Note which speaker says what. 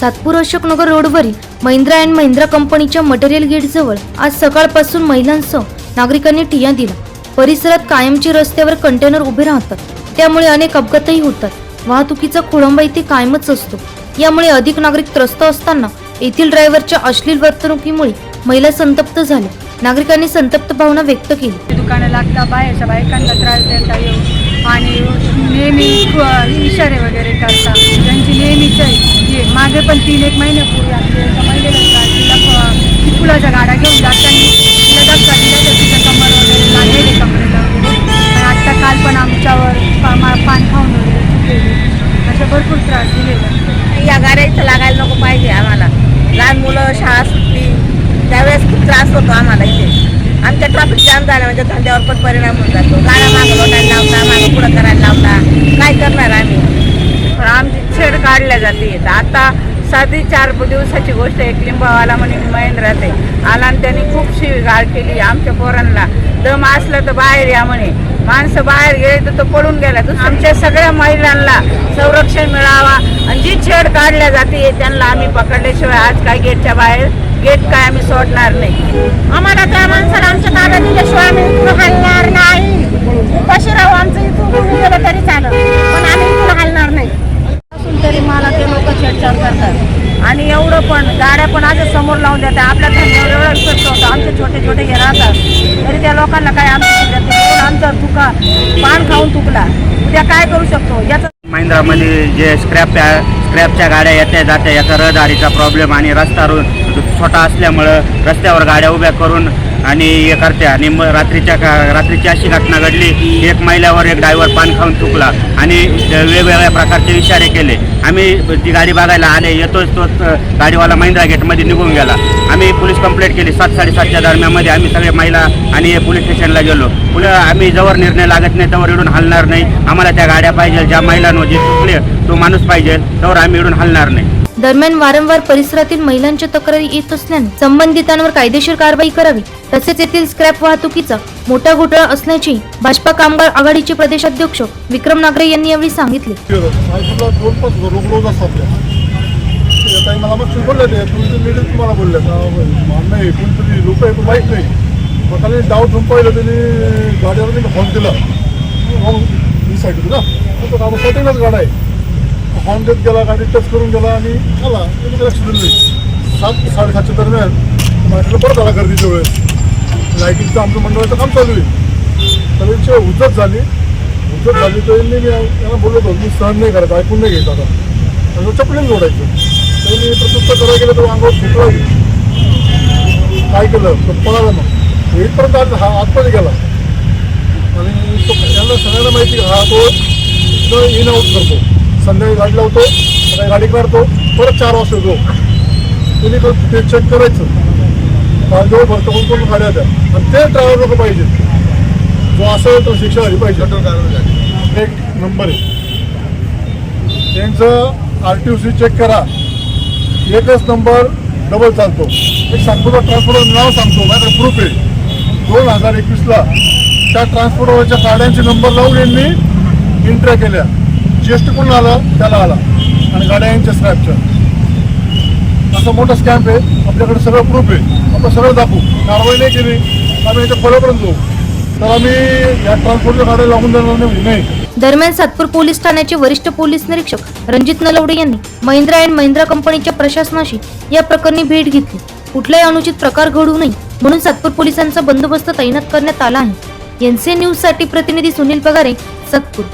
Speaker 1: सातपूर अशोकनगर रोडवरील महिंद्रा अँड महिंद्रा कंपनीच्या मटेरियल गेटजवळ आज सकाळपासून महिलांसह नागरिकांनी ठिय्या दिला. परिसरात कायमची रस्त्यावर कंटेनर उभे राहतात. त्यामुळे अनेक अपघातही होतात. वाहतुकीचा खोळंबा इथे कायमच असतो. यामुळे अधिक नागरिक त्रस्त असताना येथील ड्रायव्हरच्या अश्लील वर्तणुकीमुळे महिला संतप्त झाल्या. नागरिकांनी संतप्त भावना व्यक्त केली.
Speaker 2: दुकानं लागता बाहेरच्या बायकांना त्रास देता येऊ आणि नेहमी इशारे वगैरे करता त्यांची नेहमीच मागे पण तीन एक महिन्यापूर्वी आपले एका महिलेला त्रास फुलाच्या गाड्या घेऊन जाताना तिला धक्का दिला तर तिच्या कमर वगैरे लागलेले कमरेला वगैरे. आत्ता काल पण आमच्यावर पा- पान खाऊन वगैरे भरपूर त्रास दिलेला.
Speaker 3: या गाड्या इथं लागायला नको पाहिजे आम्हाला. लहान मुलं शाळा सुटली त्यावेळेस खूप त्रास होतो आम्हाला इथे. आमच्या ट्रॅफिक जाम झाला म्हणजे धंद्यावर पण परिणाम होऊन जातो गाड्या मागं लोटायला लावता मागं पुढं करायला लावता काय करणार आम्ही
Speaker 2: पण आमची छेड येत. आता साधी चार दिवसाची गोष्ट एक लिंबावाला म्हणे महेंद्रात आहे. आला आणि त्यांनी खूप शिवीगाळ केली आमच्या पोरांना. दम असलं तर बाहेर या म्हणे. माणसं बाहेर गेले तर तो पळून गेला तर आमच्या सगळ्या महिलांना संरक्षण मिळावा. आणि जी छेड काढल्या जाते त्यांना आम्ही पकडल्याशिवाय आज काय गेटच्या बाहेर? गेट काय आम्ही सोडणार नाही.
Speaker 3: आम्हाला त्या माणसाला आमच्या ताब्यात दिल्याशिवाय आम्ही हलणार नाही. उपाशी राहू आमचं इथून उभं गेलं तरी चालत पण आम्ही इथून हलणार नाही
Speaker 2: असून तरी मला ते लोक छेडछाड करतात आणि एवढं पण आज समोर लावून देतात आपल्या धंद्यावर एवढा विश्वास होतो आमचे छोटे छोटे हे राहतात. तरी त्या लोकांना काय आमचं आमचा तुका पान खाऊन तुकला. उद्या काय करू शकतो? याचा
Speaker 4: महिंद्रामध्ये जे स्क्रॅप स्क्रॅपच्या गाड्या येत्या जात्या याचा रहदारीचा प्रॉब्लेम आणि रस्ता छोटा असल्यामुळं रस्त्यावर गाड्या उभ्या करून आणि हे करते. आणि मग रात्रीच्या का रात्रीची अशी घटना घडली एक महिलावर एक ड्रायव्हर पान खाऊन चुकला आणि वेगवेगळ्या प्रकारचे इशारे केले. आम्ही ती गाडी बघायला आले येतोच तोच गाडीवाला महिंद्रा गेटमध्ये निघून गेला. आम्ही पोलीस कंप्लेंट केली सात साडेसातच्या दरम्यानमध्ये आम्ही सगळे महिला आणि पोलीस स्टेशनला गेलो. पुढे आम्ही जवळ निर्णय लागत नाही तवर इडून हलणार नाही. आम्हाला त्या गाड्या पाहिजे ज्या महिलांवर जे चुकले तो माणूस पाहिजे तवर आम्ही इडून हलणार नाही.
Speaker 1: दरम्यान वारंवार परिसरातील महिलांच्या तक्रारी येत असल्याने संबंधितांवर कायदेशीर कारवाई करावी तसेच येथील स्क्रॅप वाहतुकीचा मोठा घोटाळा असल्याची भाजपा कामगार आघाडीचे प्रदेशाध्यक्ष विक्रम नागरे यांनी यावेळी सांगितले.
Speaker 5: तुला डाव त्यांनी हॉर्न दिला. ना तो गाडा आहे. हॉर्न देत गेला गाडी टच करून गेला आणि आला. त्याने लक्ष दिलं सात साडेसातच्या दरम्यान माझ्याकडे परत आला गर्दीच्या वेळेस. लाईटिंगचं आमचं मंडळाचं काम चालू आहे. तर यांची उजत झाली. उजत झाली तर मी यांना बोलत होतो मी सहन नाही करत ऐकून नाही घ्यायचं आता. त्याचं चपलीन जोडायचं. त्यांनी प्रत्युत्तर करायला गेलं तर अंगावर फुटला काय केलं? तर पळाला मग. इथपर्यंत आज हा आतमध्ये गेला. आणि तो त्यांना सगळ्यांना माहिती हा तो इथं इन आउट करतो. संध्याकाळी गाडी लावतो सकाळी गाडी काढतो परत चार वाजता येतो. तुम्ही ते चेक करायचं. जवळ भरतो कोण कोण गाड्या द्या. आणि ते ड्रायव्हर लोक पाहिजे. जो असेल तो शिक्षा झाली. पाहिजे एक नंबर आहे. त्यांचं आर टी सी चेक करा. एकच नंबर डबल चालतो. एक सांगतो ट्रान्सपोर्टर नाव सांगतो. माझ्याकडे प्रूफ आहे. दोन हजार एकवीसला त्या ट्रान्सपोर्टरच्या गाड्यांचे नंबर लावून यांनी एंट्र्या केल्या. जी कोण आला त्याला आला. आणि गाड्या यांच्या स्क्रॅपच्या असा मोठा स्कॅम्प आहे. आपल्याकडे सगळं प्रूफ आहे. आपण सगळं दाखवू. कारवाई नाही केली. आम्ही याच्या खोल्यापर्यंत जाऊ. तर आम्ही या ट्रान्सपोर्टच्या गाड्या लागून देणार नाही. नाही.
Speaker 1: दरम्यान सातपूर पोलीस ठाण्याचे वरिष्ठ पोलीस निरीक्षक रणजित नलवडे यांनी महिंद्रा अँड महिंद्रा कंपनीच्या प्रशासनाशी या प्रकरणी भेट घेतली. कुठलाही अनुचित प्रकार घडू नये म्हणून सातपूर पोलिसांचा बंदोबस्त तैनात करण्यात आला आहे. एनसीए न्यूजसाठी प्रतिनिधी सुनील पगारे सातपूर.